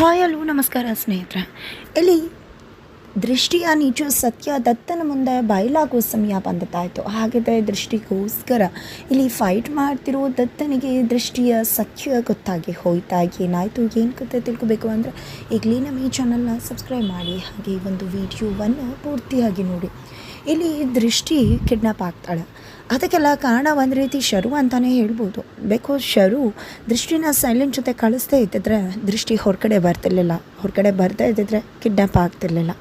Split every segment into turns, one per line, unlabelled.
Hi hello ನಮಸ್ಕಾರ ಸ್ನೇಹಿತರೆ. ಇಲ್ಲಿ ದೃಷ್ಟಿಯ ನೀಚು ಸತ್ಯ ದತ್ತನ ಮುಂದೆ ಬಯಲಾಗುವ ಸಮಯ ಬಂದದ್ದಾಯಿತು. ಹಾಗಿದ್ರೆ ದೃಷ್ಟಿಗೋಸ್ಕರ ಇಲ್ಲಿ ಫೈಟ್ ಮಾಡ್ತಿರೋ ದತ್ತನಿಗೆ ದೃಷ್ಟಿಯ ಸತ್ಯ ಗೊತ್ತಾಗಿ ಹೋಯ್ತಾ ಏನಾಯಿತು, ಏನು ಕತೆ ತಿಳ್ಕೊಬೇಕು ಅಂದರೆ ಈಗಲೇ ನಮ್ಮ ಈ ಚಾನಲ್ನ ಸಬ್ಸ್ಕ್ರೈಬ್ ಮಾಡಿ, ಹಾಗೆ ಒಂದು ವಿಡಿಯೋವನ್ನು ಪೂರ್ತಿಯಾಗಿ ನೋಡಿ. ಇಲ್ಲಿ ದೃಷ್ಟಿ ಕಿಡ್ನಾಪ್ ಆಗ್ತಾಳೆ. ಅದಕ್ಕೆಲ್ಲ ಕಾರಣ ಒಂದು ರೀತಿ ಶರು ಅಂತಲೇ ಹೇಳ್ಬೋದು. ಬಿಕಾಸ್ ಶರು ದೃಷ್ಟಿನ ಸೈಲೆಂಟ್ ಜೊತೆ ಕಳಿಸ್ದೇ ಇದ್ದಿದ್ರೆ ದೃಷ್ಟಿ ಹೊರಗಡೆ ಬರ್ತಿರ್ಲಿಲ್ಲ. ಹೊರಗಡೆ ಬರ್ತಾ ಇದ್ದಿದ್ರೆ ಕಿಡ್ನಾಪ್ ಆಗ್ತಿರ್ಲಿಲ್ಲ.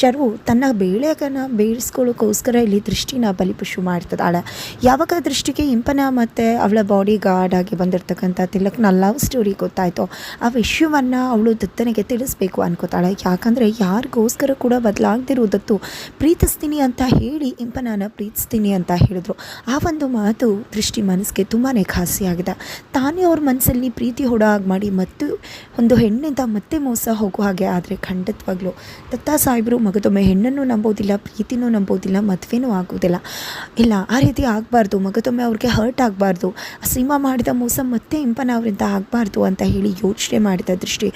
ಶರು ತನ್ನ ಬೇಳೆಗನ್ನು ಬೇಯಿಸ್ಕೊಳ್ಳೋಕ್ಕೋಸ್ಕರ ಇಲ್ಲಿ ದೃಷ್ಟಿನ ಬಲಿಪಶು ಮಾಡ್ತಿದ್ದಾಳೆ. ಯಾವಾಗ ದೃಷ್ಟಿಗೆ ಇಂಪನ ಮತ್ತು ಅವಳ ಬಾಡಿ ಗಾರ್ಡ್ ಆಗಿ ಬಂದಿರತಕ್ಕಂಥ ತಿಲಕ್ನ ಲವ್ ಸ್ಟೋರಿ ಗೊತ್ತಾಯಿತು, ಆ ವಿಷಯವನ್ನು ಅವಳು ದತ್ತನಿಗೆ ತಿಳಿಸ್ಬೇಕು ಅನ್ಕೋತಾಳೆ. ಯಾಕಂದರೆ ಯಾರಿಗೋಸ್ಕರ ಕೂಡ ಬದಲಾಗದಿರುವುದತ್ತು ಪ್ರೀತಿಸ್ತೀನಿ ಅಂತ ಹೇಳಿ ಇಂಪನಾನ ಪ್ರೀತಿಸ್ತೀನಿ ಅಂತ ಹೇಳಿದ್ರು. ಆ ಒಂದು ಮಾತು ದೃಷ್ಟಿ ಮನಸ್ಸಿಗೆ ತುಂಬಾ ಖಾಸಿಯಾಗಿದೆ. ತಾನೇ ಅವ್ರ ಮನಸ್ಸಲ್ಲಿ ಪ್ರೀತಿ ಹೊಡಾಗಿ ಮಾಡಿ ಮತ್ತು ಒಂದು ಹೆಣ್ಣಿಂದ ಮತ್ತೆ ಮೋಸ ಹೋಗೋ ಹಾಗೆ ಆದರೆ ಖಂಡಿತವಾಗ್ಲೂ ದತ್ತಾ ಸಾಹೇಬರು ಮಗದೊಮ್ಮೆ ಹೆಣ್ಣನ್ನು ನಂಬೋದಿಲ್ಲ, ಪ್ರೀತಿನೂ ನಂಬೋದಿಲ್ಲ, ಮದುವೆನೂ ಆಗೋದಿಲ್ಲ. ಇಲ್ಲ, ಆ ರೀತಿ ಆಗಬಾರ್ದು, ಮಗದೊಮ್ಮೆ ಅವ್ರಿಗೆ ಹರ್ಟ್ ಆಗಬಾರ್ದು ಸಿನಿಮಾ ಮಾಡಿದ ಮೋಸ ಮತ್ತೆ ಇಂಪನ ಅವರಿಂದ ಆಗಬಾರ್ದು ಅಂತ ಹೇಳಿ ಯೋಚನೆ ಮಾಡಿದ ದೃಷ್ಟಿ.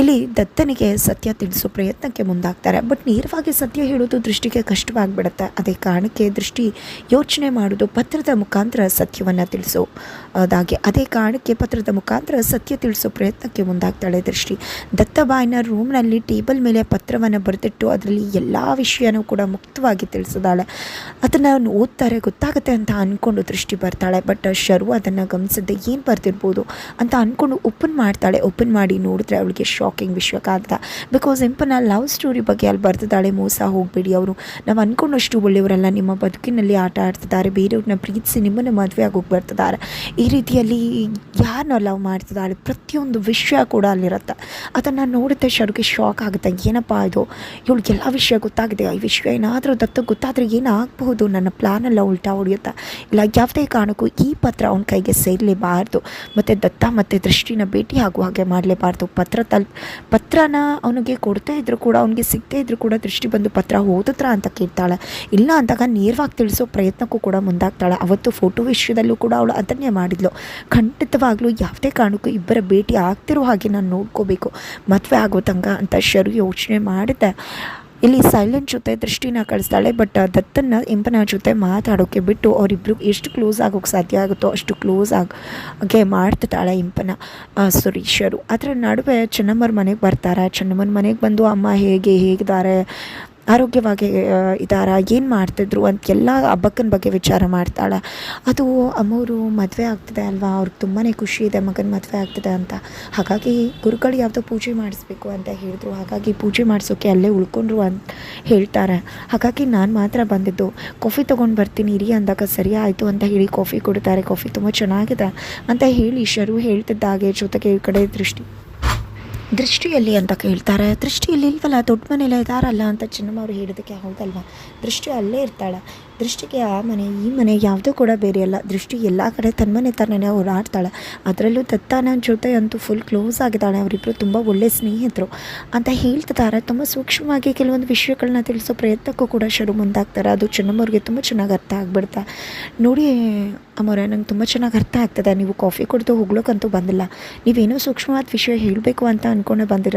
ಇಲ್ಲಿ ದತ್ತನಿಗೆ ಸತ್ಯ ತಿಳಿಸೋ ಪ್ರಯತ್ನಕ್ಕೆ ಮುಂದಾಗ್ತಾರೆ. ಬಟ್ ನೇರವಾಗಿ ಸತ್ಯ ಹೇಳೋದು ದೃಷ್ಟಿಗೆ ಕಷ್ಟವಾಗಿಬಿಡುತ್ತೆ. ಅದೇ ಕಾರಣಕ್ಕೆ ದೃಷ್ಟಿ ಯೋಚನೆ ಮಾಡೋದು ಪತ್ರದ ಮುಖಾಂತರ ಸತ್ಯವನ್ನು ತಿಳಿಸೋ, ಅದಾಗೆ. ಅದೇ ಕಾರಣಕ್ಕೆ ಪತ್ರದ ಮುಖಾಂತರ ಸತ್ಯ ತಿಳಿಸೋ ಪ್ರಯತ್ನಕ್ಕೆ ಮುಂದಾಗ್ತಾಳೆ ದೃಷ್ಟಿ. ದತ್ತ ಬಾಯಿನ ರೂಮ್ನಲ್ಲಿ ಟೇಬಲ್ ಮೇಲೆ ಪತ್ರವನ್ನು ಬರೆದಿಟ್ಟು ಅದರಲ್ಲಿ ಎಲ್ಲ ವಿಷಯನೂ ಕೂಡ ಮುಕ್ತವಾಗಿ ತಿಳಿಸಿದಾಳೆ. ಅದನ್ನು ಓದ್ತಾರೆ, ಗೊತ್ತಾಗುತ್ತೆ ಅಂತ ಅಂದ್ಕೊಂಡು ದೃಷ್ಟಿ ಬರ್ತಾಳೆ. ಬಟ್ ಶರು ಅದನ್ನು ಗಮನಿಸಿದ್ದೆ ಏನು ಬರ್ತಿರ್ಬೋದು ಅಂತ ಅಂದ್ಕೊಂಡು ಓಪನ್ ಮಾಡ್ತಾಳೆ. ಓಪನ್ ಮಾಡಿ ನೋಡಿದ್ರೆ ಅವಳಿಗೆ ಶಾಕಿಂಗ್ ವಿಷಯಕ್ಕಾಗ್ದ ಬಿಕಾಸ್ ಇಂಪನ ಲವ್ ಸ್ಟೋರಿ ಬಗ್ಗೆ ಅಲ್ಲಿ ಬರ್ತಿದ್ದಾಳೆ, ಮೋಸ ಹೋಗಬೇಡಿ ಅವರು. ನಾವು ಅಂದ್ಕೊಂಡಷ್ಟು ಒಳ್ಳೆಯವರೆಲ್ಲ ನಿಮ್ಮ ಬದುಕಿನಲ್ಲಿ ಆಟ ಆಡ್ತಿದ್ದಾರೆ, ಬೇರೆಯವ್ರನ್ನ ಪ್ರೀತಿಸಿ ನಿಮ್ಮನ್ನು ಮದುವೆ ಆಗೋಗಿ ಬರ್ತಿದ್ದಾರೆ. ಈ ರೀತಿಯಲ್ಲಿ ಯಾರನ್ನ ಲವ್ ಮಾಡ್ತಿದ್ದಾಳೆ? ಪ್ರತಿಯೊಂದು ವಿಷಯ ಕೂಡ ಅಲ್ಲಿರುತ್ತೆ. ಅದನ್ನು ನೋಡುತ್ತೆ ಶರ್ಗೆ ಶಾಕ್ ಆಗುತ್ತೆ. ಏನಪ್ಪ ಇದು? ಇವಳಿಗೆ ಎಲ್ಲ ವಿಷಯ ಗೊತ್ತಾಗಿದೆ. ಈ ವಿಷಯ ಏನಾದರೂ ದತ್ತ ಗೊತ್ತಾದರೆ ಏನಾಗಬಹುದು? ನನ್ನ ಪ್ಲ್ಯಾನೆಲ್ಲ ಉಲ್ಟಾ ಹೊಡೆಯುತ್ತೆ? ಇಲ್ಲ, ಯಾವುದೇ ಕಾರಣಕ್ಕೂ ಈ ಪತ್ರ ಅವನ ಕೈಗೆ ಸೇರಲೇಬಾರ್ದು. ಮತ್ತು ದತ್ತ ಮತ್ತು ದೃಷ್ಟಿನ ಭೇಟಿ ಆಗುವ ಹಾಗೆ ಮಾಡಲೇಬಾರ್ದು. ಪತ್ರ ತಲ್ ಪತ್ರನ ಅವನಿಗೆ ಕೊಡ್ತಾ ಇದ್ರು ಕೂಡ, ಅವನಿಗೆ ಸಿಗ್ತಾ ಇದ್ರು ಕೂಡ ದೃಷ್ಟಿ ಬಂದು ಪತ್ರ ಓದತ್ರ ಅಂತ ಕೇಳ್ತಾಳೆ. ಇಲ್ಲ ಅಂದಾಗ ನೇರವಾಗಿ ತಿಳಿಸೋ ಪ್ರಯತ್ನಕ್ಕೂ ಕೂಡ ಮುಂದಾಗ್ತಾಳೆ. ಅವತ್ತು ಫೋಟೋ ವಿಷಯದಲ್ಲೂ ಕೂಡ ಅವಳು ಅದನ್ನೇ ಮಾಡಿದ್ಲು. ಖಂಡಿತವಾಗ್ಲೂ ಯಾವುದೇ ಕಾರಣಕ್ಕೂ ಇಬ್ಬರ ಭೇಟಿ ಆಗ್ತಿರೋ ಹಾಗೆ ನಾನು ನೋಡ್ಕೋಬೇಕು. ಮದುವೆ ಆಗೋ ತಂಗ ಅಂತ ಶರು ಯೋಚನೆ ಮಾಡಿದ್ದೆ. ಇಲ್ಲಿ ಸೈಲೆಂಟ್ ಜೊತೆ ದೃಷ್ಟಿನ ಕಳಿಸ್ತಾಳೆ ಬಟ್ ದತ್ತನ್ನ ಇಂಪನ ಜೊತೆ ಮಾತಾಡೋಕ್ಕೆ ಬಿಟ್ಟು ಅವರಿಬ್ಬರು ಎಷ್ಟು ಕ್ಲೋಸ್ ಆಗೋಕ್ಕೆ ಸಾಧ್ಯ ಆಗುತ್ತೋ ಅಷ್ಟು ಕ್ಲೋಸ್ ಆಗಿ ಮಾಡ್ತಿದ್ದಾಳೆ ಇಂಪನ ಸುರೀಶರು ಅದರ ನಡುವೆ ಚೆನ್ನಮ್ಮರ ಮನೆಗೆ ಬರ್ತಾರೆ. ಚೆನ್ನಮ್ಮನ ಮನೆಗೆ ಬಂದು ಅಮ್ಮ ಹೇಗೆ, ಹೇಗಿದ್ದಾರೆ? ಆರೋಗ್ಯವಾಗಿ ಇದ್ದಾರ? ಏನು ಮಾಡ್ತಿದ್ರು ಅಂತ ಎಲ್ಲ ಹಬ್ಬಕ್ಕನ ಬಗ್ಗೆ ವಿಚಾರ ಮಾಡ್ತಾಳೆ. ಅದು ಅಮ್ಮವರು ಮದುವೆ ಆಗ್ತಿದೆ ಅಲ್ವಾ? ಅವ್ರಿಗೆ ತುಂಬಾ ಖುಷಿ ಇದೆ, ಮಗನ ಮದುವೆ ಆಗ್ತಿದೆ ಅಂತ. ಹಾಗಾಗಿ ಗುರುಗಳು ಯಾವುದೋ ಪೂಜೆ ಮಾಡಿಸ್ಬೇಕು ಅಂತ ಹೇಳಿದ್ರು. ಹಾಗಾಗಿ ಪೂಜೆ ಮಾಡಿಸೋಕೆ ಅಲ್ಲೇ ಉಳ್ಕೊಂಡ್ರು ಅಂತ ಹೇಳ್ತಾರೆ. ಹಾಗಾಗಿ ನಾನು ಮಾತ್ರ ಬಂದಿದ್ದು, ಕಾಫಿ ತೊಗೊಂಡು ಬರ್ತೀನಿ, ಇರಿ ಅಂದಾಗ ಸರಿ ಆಯಿತು ಅಂತ ಹೇಳಿ ಕಾಫಿ ಕೊಡ್ತಾರೆ. ಕಾಫಿ ತುಂಬ ಚೆನ್ನಾಗಿದೆ ಅಂತ ಹೇಳಿ ಶರು ಹೇಳ್ತಿದ್ದಾಗೆ ಜೊತೆಗೆ ಈ ಕಡೆ ದೃಷ್ಟಿ ದೃಷ್ಟಿಯಲ್ಲಿ ಅಂತ ಕೇಳ್ತಾರೆ. ದೃಷ್ಟಿಯಲ್ಲಿ ಇಲ್ವಲ್ಲ, ದೊಡ್ಡ ಮನೇಲೆ ಇದಾರಲ್ಲ ಅಂತ ಚಿನ್ನಮ್ಮ ಅವರು ಹೇಳೋದಕ್ಕೆ ಹೌದಲ್ವ? ದೃಷ್ಟಿ ಅಲ್ಲೇ ಇರ್ತಾಳೆ. ದೃಷ್ಟಿಗೆ ಆ ಮನೆ, ಈ ಮನೆ ಯಾವುದೂ ಕೂಡ ಬೇರೆಯಲ್ಲ ದೃಷ್ಟಿ ಎಲ್ಲ ಕಡೆ ತನ್ಮನೆ ತನ್ನೇ ಓಡಾಡ್ತಾಳೆ. ಅದರಲ್ಲೂ ದತ್ತಾನ ಜೊತೆ ಅಂತೂ ಫುಲ್ ಕ್ಲೋಸ್ ಆಗಿದ್ದಾಳೆ. ಅವರಿಬ್ಬರು ತುಂಬ ಒಳ್ಳೆ ಸ್ನೇಹಿತರು ಅಂತ ಹೇಳ್ತಿದ್ದಾರೆ. ತುಂಬ ಸೂಕ್ಷ್ಮವಾಗಿ ಕೆಲವೊಂದು ವಿಷಯಗಳನ್ನ ತಿಳಿಸೋ ಪ್ರಯತ್ನಕ್ಕೂ ಕೂಡ ಶುರು ಮುಂದಾಗ್ತಾರೆ. ಅದು ಚೆನ್ನಮ್ಮವ್ರಿಗೆ ತುಂಬ ಚೆನ್ನಾಗಿ ಅರ್ಥ ಆಗ್ಬಿಡುತ್ತೆ. ನೋಡಿ ಅಮ್ಮವ್ರೆ ನಂಗೆ ತುಂಬ ಚೆನ್ನಾಗಿ ಅರ್ಥ ಆಗ್ತದೆ. ನೀವು ಕಾಫಿ ಕುಡಿದು ಹೋಗ್ಲೋಕ್ಕಂತೂ ಬಂದಿಲ್ಲ. ನೀವೇನೋ ಸೂಕ್ಷ್ಮವಾದ ವಿಷಯ ಹೇಳಬೇಕು ಅಂತ ಅಂದ್ಕೊಂಡು ಬಂದಿರ?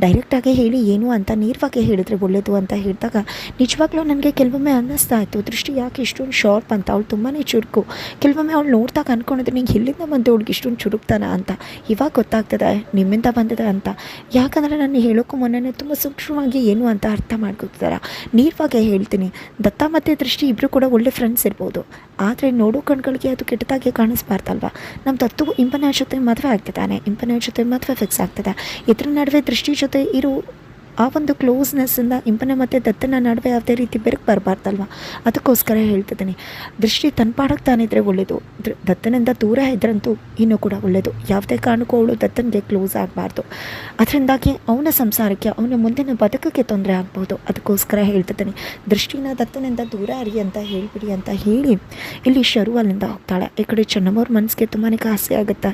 ಡೈರೆಕ್ಟಾಗಿ ಹೇಳಿ ಏನು ಅಂತ, ನೇರವಾಗಿ ಹೇಳಿದರೆ ಒಳ್ಳೆಯದು ಅಂತ ಹೇಳಿದಾಗ ನಿಜವಾಗ್ಲೂ ನನಗೆ ಕೆಲವೊಮ್ಮೆ ಅನ್ನಿಸ್ತಾ ಇತ್ತು. ದೃಷ್ಟಿ ಯಾಕೆ ಇಷ್ಟೊಂದು ಶಾರ್ಪ್ ಅಂತ? ಅವಳು ತುಂಬಾ ಚುರುಕು. ಕೆಲವೊಮ್ಮೆ ಅವಳು ನೋಡ್ದಾಗ ಅನ್ಕೊಂಡಿದ್ರೆ ನಿಂಗೆ ಇಲ್ಲಿಂದ ಬಂದು ಅವಳಿಗೆ ಇಷ್ಟೊಂದು ಚುರುಕ್ತಾನ ಅಂತ? ಇವಾಗ ಗೊತ್ತಾಗ್ತದೆ, ನಿಮ್ಮಿಂದ ಬಂದಿದೆ ಅಂತ? ಯಾಕಂದರೆ ನಾನು ಹೇಳೋಕ್ಕೂ ಮೊನ್ನೆ ತುಂಬ ಸೂಕ್ಷ್ಮವಾಗಿ ಏನು ಅಂತ ಅರ್ಥ ಮಾಡ್ಕೊತಿದ್ದಾರೆ? ನೀರ್ವಾಗೆ ಹೇಳ್ತೀನಿ. ದತ್ತ ಮತ್ತು ದೃಷ್ಟಿ ಇಬ್ಬರು ಕೂಡ ಒಳ್ಳೆ ಫ್ರೆಂಡ್ಸ್ ಇರ್ಬೋದು. ಆದರೆ ನೋಡೋ ಕಣ್ಗಳಿಗೆ ಅದು ಕೆಟ್ಟದಾಗಿ ಕಾಣಿಸ್ಬಾರ್ದಲ್ವ? ನಮ್ಮ ದತ್ತು ಇಂಪನ ಜೊತೆ ಮದುವೆ ಆಗ್ತಿದ್ದಾನೆ. ಇಂಪನ ಜೊತೆ ಮದುವೆ ಫಿಕ್ಸ್ ಆಗ್ತದೆ. ಇದ್ರ ನಡುವೆ ದೃಷ್ಟಿ ಜೊತೆ ಇರೋ ಆ ಒಂದು ಕ್ಲೋಸ್ನೆಸ್ಸಿಂದ ಇಂಪನ ಮತ್ತು ದತ್ತನ ನಡುವೆ ಯಾವುದೇ ರೀತಿ ಬೆರಕು ಬರಬಾರ್ದಲ್ವ? ಅದಕ್ಕೋಸ್ಕರ ಹೇಳ್ತಿದ್ದೀನಿ. ದೃಷ್ಟಿ ತನ್ನ ಪಾಡಕ್ಕೆ ತಾನಿದ್ರೆ ಒಳ್ಳೆಯದು ದತ್ತನಿಂದ ದೂರ ಇದ್ರಂತೂ ಇನ್ನೂ ಕೂಡ ಒಳ್ಳೆಯದು ಯಾವುದೇ ಕಾರಣಕ್ಕೂ ಅವಳು ದತ್ತನಿಗೆ ಕ್ಲೋಸ್ ಆಗಬಾರ್ದು. ಅದರಿಂದಾಗಿ ಅವನ ಸಂಸಾರಕ್ಕೆ, ಅವನ ಮುಂದಿನ ಬದುಕಕ್ಕೆ ತೊಂದರೆ ಆಗ್ಬೋದು. ಅದಕ್ಕೋಸ್ಕರ ಹೇಳ್ತಿದ್ದೀನಿ. ದೃಷ್ಟಿನ ದತ್ತನಿಂದ ದೂರ ಅರಿ ಅಂತ ಹೇಳಿಬಿಡಿ ಅಂತ ಹೇಳಿ ಇಲ್ಲಿ ಶರು ಅಲ್ಲಿಂದ ಹೋಗ್ತಾಳೆ. ಈ ಕಡೆ ಚೆನ್ನಮ್ಮವ್ರ ಮನಸ್ಸಿಗೆ ತುಂಬಾ ಆಸೆ ಆಗುತ್ತೆ.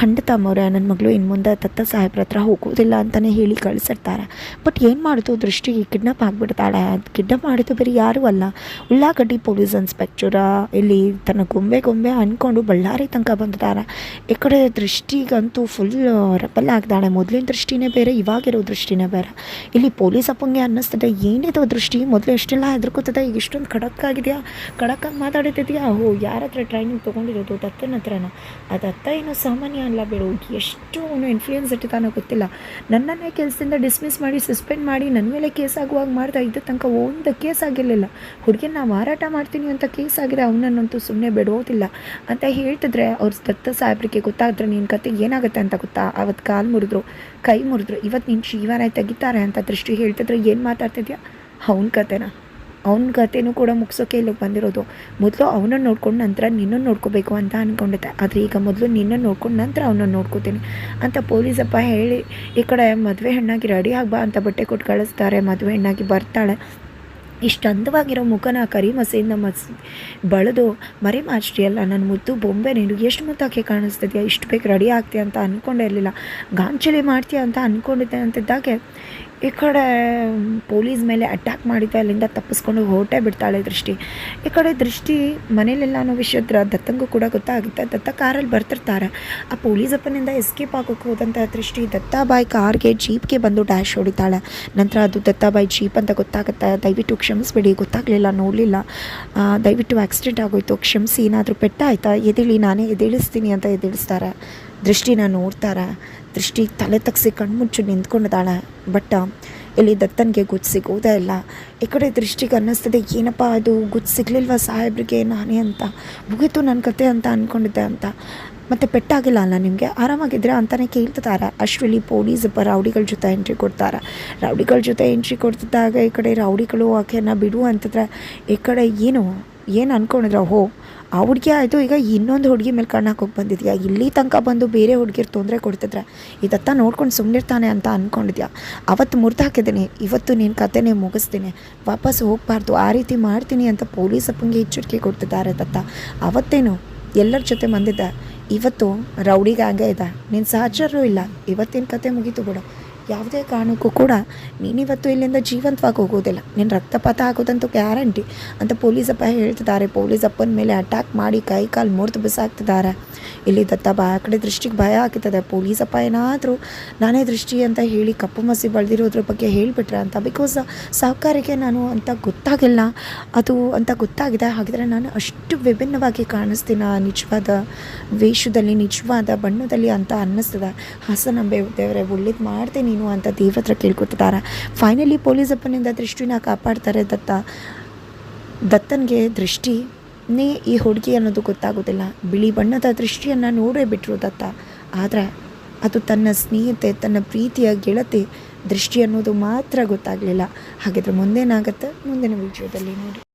ಖಂಡಿತ ಅಮ್ಮವ್ರೆ ನನ್ನ ಮಗಳು ಇನ್ನು ಮುಂದೆ ದತ್ತ ಸಾಹೇಬ್ರ ಹತ್ರ ಹೋಗೋದಿಲ್ಲ ಅಂತಲೇ ಹೇಳಿ ಕಳಿಸಿರ್ತಾರೆ. ಬಟ್ ಏನು ಮಾಡಿತು ದೃಷ್ಟಿ ಕಿಡ್ನಪ್ ಆಗಿಬಿಡ್ತಾಳೆ. ಅದು ಕಿಡ್ನಾಪ್ ಮಾಡಿದ್ದು ಬೇರೆ ಯಾರೂ ಅಲ್ಲ. ಉಳ್ಳಾಗಡ್ಡಿ ಪೊಲೀಸ್ ಇನ್ಸ್ಪೆಕ್ಟರ ಇಲ್ಲಿ ತನ್ನ ಗೊಂಬೆ ಗೊಂಬೆ ಅಂದ್ಕೊಂಡು ಬಳ್ಳಾರಿ ತನಕ ಬಂದಿದ್ದಾರೆ. ಈ ಕಡೆ ದೃಷ್ಟಿಗಂತೂ ಫುಲ್ ರಬ್ಬಲ್ ಆಗ್ತಾಳೆ ಮೊದಲಿನ ದೃಷ್ಟಿನೇ ಬೇರೆ, ಇವಾಗಿರೋ ದೃಷ್ಟಿನೇ ಬೇರೆ. ಇಲ್ಲಿ ಪೊಲೀಸ್ ಅಪ್ಪಂಗೆ ಅನ್ನಿಸ್ತದೆ, ಏನಿದು ದೃಷ್ಟಿ? ಮೊದಲು ಎಷ್ಟೆಲ್ಲ ಹೆದರ್ಕೋತದೆ? ಈಗ ಇಷ್ಟೊಂದು ಖಡಕ್ ಆಗಿದೆಯಾ ಖಡಕ್ಕಾಗಿ ಮಾತಾಡ್ತಿದ್ಯಾ? ಓ, ಯಾರ ಹತ್ರ ಟ್ರೈನಿಂಗ್ ತೊಗೊಂಡಿರೋದು? ದತ್ತನ ಹತ್ರನ? ಅದು ದತ್ತ ಏನೋ ಸಾಮಾನ್ಯ ಅಲ್ಲ ಬಿಡು. ಎಷ್ಟು ಅವನು ಇನ್ಫ್ಲೂಯೆನ್ಸ್ ಇಟ್ಟಿದ್ದಾನೋ ಗೊತ್ತಿಲ್ಲ. ನನ್ನನ್ನೇ ಕೆಲಸದಿಂದ ಡಿಸ್ಮಿಸ್ ಮಾಡಿ ಸಸ್ಪೆಂಡ್ ಮಾಡಿ ನನ್ನ ಮೇಲೆ ಕೇಸ್ ಆಗುವಾಗ ಮಾಡ್ದ ಇದ್ದ ತನಕ ಒಂದು ಕೇಸ್ ಆಗಿರಲಿಲ್ಲ. ಹುಡುಗಿನ ಮಾರಾಟ ಮಾಡ್ತೀನಿ ಅಂತ ಕೇಸ್ ಆಗಿದೆ ಅವನನ್ನಂತೂ ಸುಮ್ಮನೆ ಬಿಡೋದಿಲ್ಲ ಅಂತ ಹೇಳ್ತಿದ್ರೆ ಅವ್ರ ದತ್ತ ಸಾಹೇಬ್ರಿಗೆ ಗೊತ್ತಾದ್ರೆ ನಿನ್ನ ಕತೆ ಏನಾಗುತ್ತೆ ಅಂತ ಗೊತ್ತಾ? ಅವತ್ತು ಕಾಲು ಮುರಿದ್ರು, ಕೈ ಮುರಿದ್ರು ಇವತ್ತು ನಿನ್ನ ಜೀವನ ತೆಗಿತಾರೆ ಅಂತ ದೃಷ್ಟಿ ಹೇಳ್ತಿದ್ರೆ ಏನು ಮಾತಾಡ್ತಿದ್ಯಾ? ಅವ್ನ ಕತೆನ? ಅವನ ಕಥೆನೂ ಕೂಡ ಮುಗಿಸೋಕೆ ಇಲ್ಲಿಗೆ ಬಂದಿರೋದು. ಮೊದಲು ಅವನನ್ನು ನೋಡ್ಕೊಂಡು ನಂತರ ನಿನ್ನನ್ನು ನೋಡ್ಕೋಬೇಕು ಅಂತ ಅಂದ್ಕೊಂಡಿದ್ದೆ ಆದರೆ ಈಗ ಮೊದಲು ನಿನ್ನನ್ನು ನೋಡ್ಕೊಂಡು ನಂತರ ಅವನನ್ನು ನೋಡ್ಕೋತೀನಿ. ಅಂತ ಪೊಲೀಸಪ್ಪ ಹೇಳಿ, ಈ ಕಡೆ ಮದುವೆ ಹೆಣ್ಣಾಗಿ ರೆಡಿ ಆಗ್ಬಾ ಅಂತ ಬಟ್ಟೆ ಕೊಟ್ಟು ಕಳಿಸ್ತಾರೆ. ಮದುವೆ ಹೆಣ್ಣಾಗಿ ಬರ್ತಾಳೆ. ಇಷ್ಟು ಅಂದವಾಗಿರೋ ಮುಖನ ಕರಿ ಮಸೆಯಿಂದ ಮಸ್, ಬಳೆದು, ಮರೆ ಅಲ್ಲ ನನ್ನ ಮುದ್ದು ಬೊಂಬೆ ನೀನು ಎಷ್ಟು ಮುದ್ದಾಕೆ ಕಾಣಿಸ್ತಿದ್ಯಾ? ಇಷ್ಟು ಬೇಗ ರೆಡಿ ಆಗ್ತೀಯ ಅಂತ ಅಂದ್ಕೊಂಡೇ ಇರಲಿಲ್ಲ. ಗಾಂಚಲಿ ಮಾಡ್ತೀಯ ಅಂತ ಅಂದ್ಕೊಂಡಿದ್ದೆ ಅಂತಿದ್ದಾಗೆ ಈ ಕಡೆ ಪೊಲೀಸ್ ಮೇಲೆ ಅಟ್ಯಾಕ್ ಮಾಡಿದ ಅಲ್ಲಿಂದ ತಪ್ಪಿಸ್ಕೊಂಡು ಹೊರಟೇ ಬಿಡ್ತಾಳೆ ದೃಷ್ಟಿ. ಈ ಕಡೆ ದೃಷ್ಟಿ ಮನೇಲೆಲ್ಲ ಅನ್ನೋ ವಿಷಯದ್ರ ದತ್ತಂಗೂ ಕೂಡ ಗೊತ್ತಾಗುತ್ತೆ. ದತ್ತ ಕಾರಲ್ಲಿ ಬರ್ತಿರ್ತಾರೆ. ಆ ಪೊಲೀಸ್ ಅಪ್ಪನಿಂದ ಎಸ್ಕೇಪ್ ಆಗೋಕ್ಕೆ ಹೋದಂಥ ದೃಷ್ಟಿ ದತ್ತಾಬಾಯಿ ಕಾರ್ಗೆ ಜೀಪ್ಗೆ ಬಂದು ಡ್ಯಾಶ್ ಹೊಡಿತಾಳೆ. ನಂತರ ಅದು ದತ್ತಾಬಾಯಿ ಜೀಪ್ ಅಂತ ಗೊತ್ತಾಗುತ್ತೆ. ದಯವಿಟ್ಟು ಕ್ಷಮಿಸ್ಬಿಡಿ, ಗೊತ್ತಾಗಲಿಲ್ಲ, ನೋಡಲಿಲ್ಲ. ದಯವಿಟ್ಟು ಆಕ್ಸಿಡೆಂಟ್ ಆಗೋಯ್ತು. ಕ್ಷಮಿಸಿ, ಏನಾದರೂ ಪೆಟ್ಟಾಯ್ತಾ ಎದೇಳಿ, ನಾನೇ ಎದೇಳಿಸ್ತೀನಿ ಅಂತ ಎದೇಳಿಸ್ತಾರೆ. ದೃಷ್ಟಿನ ನೋಡ್ತಾರೆ. ದೃಷ್ಟಿ ತಲೆ ತಗ್ಸಿ ಕಣ್ಮುಚ್ಚು ನಿಂತ್ಕೊಂಡಿದ್ದಾಳೆ ಬಟ್ ಇಲ್ಲಿ ದತ್ತನಿಗೆ ಗುದ್ದು ಸಿಗೋದೇ ಇಲ್ಲ. ಈ ಕಡೆ ದೃಷ್ಟಿಗೆ ಅನ್ನಿಸ್ತದೆ, ಏನಪ್ಪ ಅದು? ಗುದ್ದು ಸಿಗಲಿಲ್ವ ಸಾಹೇಬ್ರಿಗೆ ನಾನೇ ಅಂತ? ಮುಗೀತು ನನ್ನ ಕತೆ ಅಂತ ಅಂದ್ಕೊಂಡಿದ್ದೆ ಅಂತ. ಮತ್ತು ಪೆಟ್ಟಾಗಿಲ್ಲ ಅಲ್ಲ ನಿಮಗೆ? ಆರಾಮಾಗಿದ್ದರೆ ಅಂತಲೇ ಕೇಳ್ತಿದ್ದಾರೆ ಅಶ್ವಿಲಿ ಪೊಲೀಸ್ ಒಬ್ಬ ರೌಡಿಗಳ ಜೊತೆ ಎಂಟ್ರಿ ಕೊಡ್ತಾರೆ. ರೌಡಿಗಳ ಜೊತೆ ಎಂಟ್ರಿ ಕೊಡ್ತಿದ್ದಾಗ ಈ ಕಡೆ ರೌಡಿಗಳು ಆಕೆಯನ್ನು ಬಿಡು ಅಂತಿದ್ರೆ, ಈ ಕಡೆ ಏನು? ಏನು ಅಂದ್ಕೊಂಡಿದ್ರೆ ಹೋ. ಆ ಹುಡುಗಿ ಆಯಿತು, ಈಗ ಇನ್ನೊಂದು ಹುಡುಗಿ ಮೇಲೆ ಕಣ್ಣು ಹಾಕೋಕೆ ಬಂದಿದ್ಯಾ? ಇಲ್ಲಿ ತನಕ ಬಂದು ಬೇರೆ ಹುಡುಗಿರು ತೊಂದರೆ ಕೊಡ್ತಿದ್ರೆ ಇದತ್ತ ನೋಡ್ಕೊಂಡು ಸುಮ್ಮನಿರ್ತಾನೆ ಅಂತ ಅಂದ್ಕೊಂಡಿದ್ಯಾ ಅವತ್ತು ಮುರ್ದು ಹಾಕಿದ್ದೀನಿ, ಇವತ್ತು ನಿನ್ನ ಕತೆನೇ ಮುಗಿಸ್ತೀನಿ. ವಾಪಸ್ ಹೋಗಬಾರ್ದು, ಆ ರೀತಿ ಮಾಡ್ತೀನಿ ಅಂತ ಪೊಲೀಸ್ ಅಪ್ಪಂಗೆ ಎಚ್ಚರಿಕೆ ಕೊಡ್ತಿದ್ದಾರೆ ತತ್ತ ಅವತ್ತೇನು? ಎಲ್ಲರ ಜೊತೆ ಬಂದಿದ್ದ. ಇವತ್ತು ರೌಡಿ ಗ್ಯಾಂಗೇ ಇದೆ. ನಿನ್ನ ಸಹಚರರು ಇಲ್ಲ. ಇವತ್ತಿನ ಕತೆ ಮುಗೀತು ಬಿಡು. ಯಾವುದೇ ಕಾರಣಕ್ಕೂ ಕೂಡ ನೀನಿವತ್ತು ಇಲ್ಲಿಂದ ಜೀವಂತವಾಗಿ ಹೋಗೋದಿಲ್ಲ. ನೀನು ರಕ್ತಪಾತ ಆಗೋದಂತೂ ಗ್ಯಾರಂಟಿ. ಅಂತ ಪೊಲೀಸಪ್ಪ ಹೇಳ್ತಿದ್ದಾರೆ. ಪೊಲೀಸಪ್ಪನ ಮೇಲೆ ಅಟ್ಯಾಕ್ ಮಾಡಿ ಕೈ ಕಾಲು ಮುರಿದು ಬಿಸಾಕ್ತಿದ್ದಾರೆ. ಇಲ್ಲಿ ದತ್ತ ಆ ಕಡೆ ದೃಷ್ಟಿಗೆ ಭಯ ಆಗ್ತದೆ. ಪೊಲೀಸಪ್ಪ ಏನಾದರೂ ನಾನೇ ದೃಷ್ಟಿ ಅಂತ ಹೇಳಿ ಕಪ್ಪು ಮಸಿ ಬಳ್ದಿರೋದ್ರ ಬಗ್ಗೆ ಹೇಳಿಬಿಟ್ರೆ ಅಂತ. ಬಿಕಾಸ್ ಸಾಹುಕಾರಿಗೆ ನಾನು ಅಂತ ಗೊತ್ತಾಗಿಲ್ಲ. ಅದು ಅಂತ ಗೊತ್ತಾಗಿದೆ. ಹಾಗಿದ್ರೆ ನಾನು ಅಷ್ಟು ವಿಭಿನ್ನವಾಗಿ ಕಾಣಿಸ್ತೀನಿ. ನಿಜವಾದ ವೇಷದಲ್ಲಿ, ನಿಜವಾದ ಬಣ್ಣದಲ್ಲಿ ಅಂತ ಅನ್ನಿಸ್ತದೆ. ಹಸನಂಬೆ ದೇವರೇ ಒಳ್ಳೇದು ಮಾಡ್ತೆ ನೀನು ಅಂತ ದೇವ್ರ ಹತ್ರ ಕೇಳ್ಕೊತಿದ್ದಾರೆ. ಫೈನಲಿ ಪೊಲೀಸ್ ಅಪ್ಪನಿಂದ ದೃಷ್ಟಿನ ಕಾಪಾಡ್ತಾರೆ ದತ್ತ. ದತ್ತನಿಗೆ ದೃಷ್ಟಿನೇ ಈ ಹುಡುಗಿ ಅನ್ನೋದು ಗೊತ್ತಾಗೋದಿಲ್ಲ. ಬಿಳಿ ಬಣ್ಣದ ದೃಷ್ಟಿಯನ್ನು ನೋಡೇ ಬಿಟ್ಟರು ದತ್ತ. ಆದರೆ ಅದು ತನ್ನ ಸ್ನೇಹಿತೆ, ತನ್ನ ಪ್ರೀತಿಯ ಗೆಳತಿ ದೃಷ್ಟಿ ಅನ್ನೋದು ಮಾತ್ರ ಗೊತ್ತಾಗಲಿಲ್ಲ. ಹಾಗಿದ್ರೆ ಮುಂದೇನಾಗುತ್ತೆ? ಮುಂದಿನ ವಿಡಿಯೋದಲ್ಲಿ ನೋಡಿ.